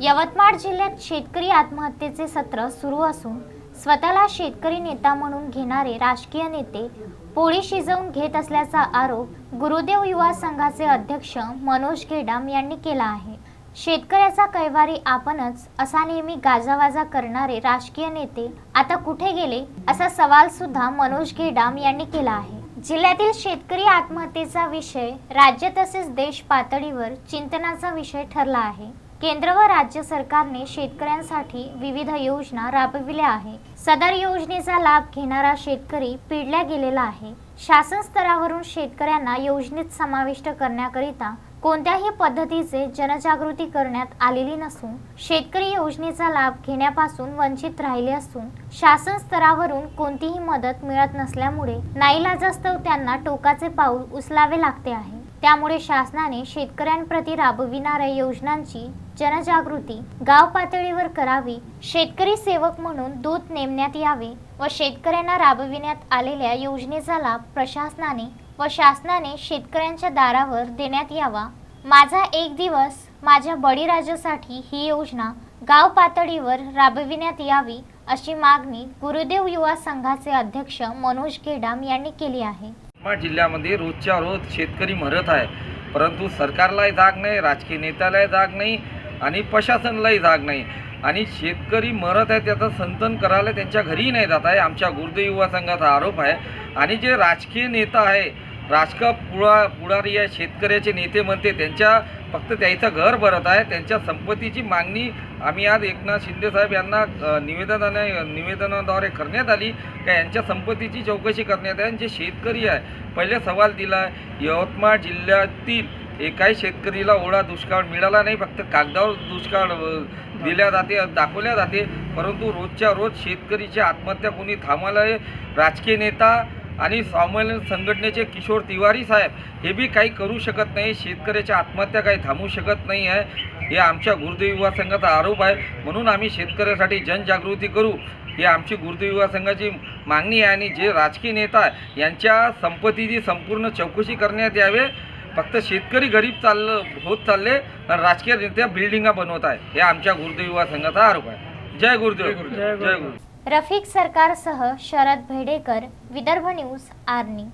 यवतमाळ जिल्ह्यात शेतकरी आत्महत्येचे सत्र सुरू असून स्वतःला शेतकरी नेता म्हणून घेणारे राजकीय नेते पोळी शिजवून घेत असल्याचा आरोप गुरुदेव युवा संघाचे अध्यक्ष मनोज घेडाम यांनी केला आहे. शेतकऱ्याचा कैवारी आपणच असा नेहमी गाजावाजा करणारे राजकीय नेते आता कुठे गेले असा सवाल सुद्धा मनोज घेडाम यांनी केला आहे. जिल्ह्यातील शेतकरी आत्महत्येचा विषय राज्य तसेच देश पातळीवर चिंतनाचा विषय ठरला आहे. केंद्र व राज्य सरकारने शेतकऱ्यांसाठी विविध योजना राबविल्या आहे. सदर योजनेचा लाभ घेणारा शेतकरी पिडल्या गेलेला आहे. शासन स्तरावरून शेतकऱ्यांना योजनेत समाविष्ट करण्याकरिता कोणत्याही पद्धतीचे जनजागृती करण्यात आलेली नसून शेतकरी योजनेचा लाभ घेण्यापासून वंचित राहिले असून शासन स्तरावरून कोणतीही मदत मिळत नसल्यामुळे नाईलाजास्तव त्यांना टोकाचे पाऊल उचलावे लागते आहे. त्यामुळे शासनाने शेतकऱ्यांप्रती राबविणाऱ्या योजनांची जनजागृती गाव पातळीवर करावी शेतकरी सेवक म्हणून दूत नेमण्यात यावे व शेतकऱ्यांना राबविण्यात आलेल्या योजनेचा लाभ प्रशासनाने व शासनाने शेतकऱ्यांच्या दारावर देण्यात यावा. माझा एक दिवस माझ्या बळीराजासाठी ही योजना गाव पातळीवर राबविण्यात यावी अशी मागणी गुरुदेव युवा संघाचे अध्यक्ष मनोज गेडाम यांनी केली आहे. यवतमाळ जिल्ह्यामध्ये रोजच्या रोज शेतकरी मरत आहे. परंतु सरकारलाही जाग नाही राजकीय नेत्यालाही जाग नाही आणि प्रशासनालाही जाग नाही. आणि शेतकरी मरत आहे त्याचं संतन करायला त्यांच्या घरीही नाही जात आहे. आमच्या गुरुदेव युवा संघाचा आरोप आहे. आणि जे राजकीय नेता आहे राजका पुळा पुढारी आहे शेतकऱ्याचे नेते म्हणते त्यांच्या फक्त त्याचं घर भरत आहे त्यांच्या संपत्तीची मागणी आम्ही आज एकनाथ शिंदेसाहेब यांना निवेदनाने निवेदनाद्वारे करण्यात आली. का यांच्या संपत्तीची चौकशी करण्यात आहे जे शेतकरी आहे पहिले सवाल दिला आहे यवतमाळ जिल्ह्यातील एकाही शेतकरीला ओढा दुष्काळ मिळाला नाही फक्त कागदावर दुष्काळ दिल्या जाते दाखवल्या जाते. परंतु रोजच्या रोज शेतकरीची आत्महत्या कोणी थांबवलं आहे राजकीय नेता आणि स्वावलंबन संघटनेचे किशोर तिवारी साहेब हे बी काही करू शकत नाही. शेतकऱ्याच्या आत्महत्या काही थांबवू शकत नाही आहे. हे आमच्या गुरुदेव युवा संघाचा आरोप आहे. म्हणून आम्ही शेतकऱ्यासाठी जनजागृती करू. ही आमची गुरुदेव युवा संघाची मागणी आहे आणि जे राजकीय नेता आहे, यांच्या संपत्तीची संपूर्ण चौकशी करण्यात यावे. फक्त शेतकरी गरीब चाललं होत चालले आणि राजकीय नेत्या बिल्डिंगा बनवत आहे. हे आमच्या गुरुदेव युवा संघाचा आरोप आहे. जय गुरुदेव. जय गुरु रफिक सरकारसह शरद भेडेकर विदर्भ न्यूज आर्नी